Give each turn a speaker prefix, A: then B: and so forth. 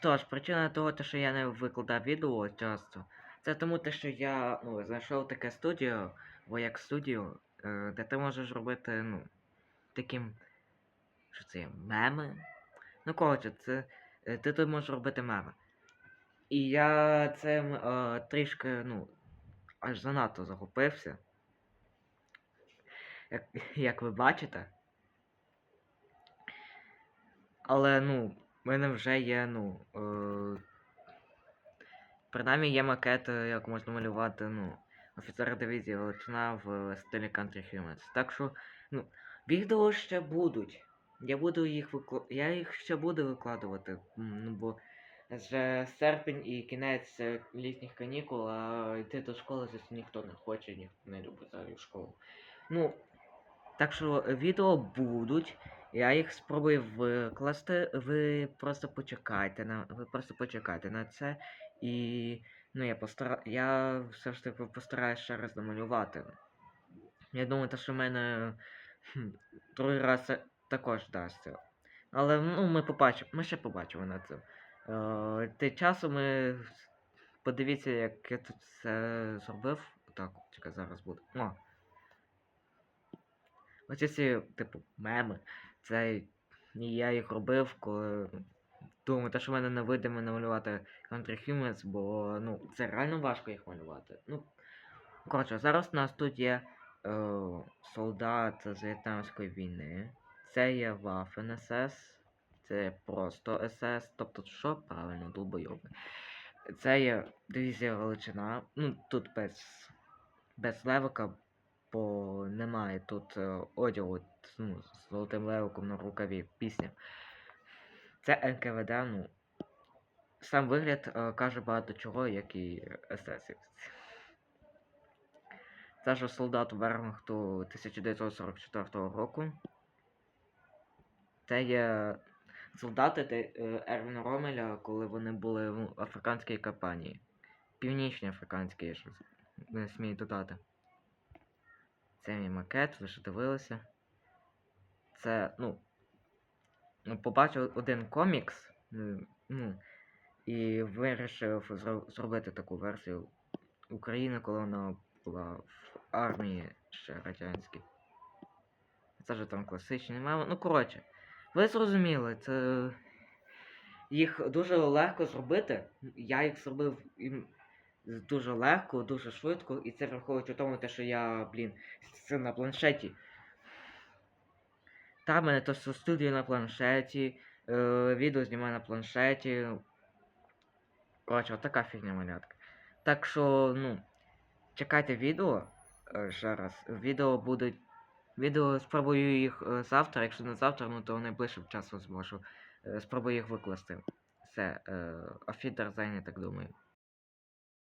A: Тож, причина того, що я не викладав відео часто, це тому, те, що я ну, знайшов таке студіо, вояк студіо, е, де ти можеш робити, ну, таким. Що це є? Меми? Ну, коротше, це. е, Ти тут можеш робити меми. І я цим е, трішки, ну, аж занадто захопився. Як, як ви бачите. Але, ну, в мене вже є, ну. Е, принаймні є макет, як можна малювати, ну, офіцера дивізії Величина в стилі Country Humans. Так що, ну, відео ще будуть. Я буду їх викла... Я їх ще буду викладувати. Ну, бо вже серпень і кінець літніх канікул, а йти до школи звісно, ніхто не хоче, ніхто не любить взагалі школу. Ну, так що відео будуть. Я їх спробую викласти. Ви просто почекайте на. Ви просто почекайте на це. І. Ну, я постара... Я все ж таки постараюсь ще раз намалювати. Я думаю, те, що в мене хм, другий раз також вдасться. Але ну, ми побачимо. Ми ще побачимо на це. Е, тим часом ми. Подивіться, як я тут все зробив. Так, чекай, зараз буде. О. Оці ці, типу, меми. Це я їх робив, коли думаю, те, що в мене не вийде намалювати Country Humans, бо ну, це реально важко їх малювати. Ну, коротше, зараз у нас тут є е, солдат з В'єтнамської війни. Це є Waffen SS. Це просто СС. Тобто що? Правильно, долбойоби. Це є дивізія Галичина. Ну, тут без, без левика, бо немає тут е, одягу ну, з золотим левиком на рукаві пісня. Це НКВД, ну. Сам вигляд е, каже багато чого, як і СС. Це ж солдат Вермахту 1944 року. Це є солдати е, Ервіна Ромеля, коли вони були в африканській кампанії. Північній африканській, я щось не смію додати. Це мій макет, ви ж дивилися. Це, ну. ну, Побачив один комікс. Ну, і вирішив зробити таку версію України, коли вона була в армії ще радянській. Це ж там класичні меми. Ну, коротше, ви зрозуміли, це. Їх дуже легко зробити. Я їх зробив дуже легко, дуже швидко, і це враховуючи тому, те, що я, блін, це на планшеті. Та в мене то студія на планшеті, е, відео знімаю на планшеті. Коротше, от така фігня малятка. Так що, ну, чекайте відео. е, Ще раз. Відео будуть. Відео спробую їх е, завтра, якщо не завтра, ну то найближчим часом зможу. Е, Спробую їх викласти. Все, офідер зайнятий, так думаю.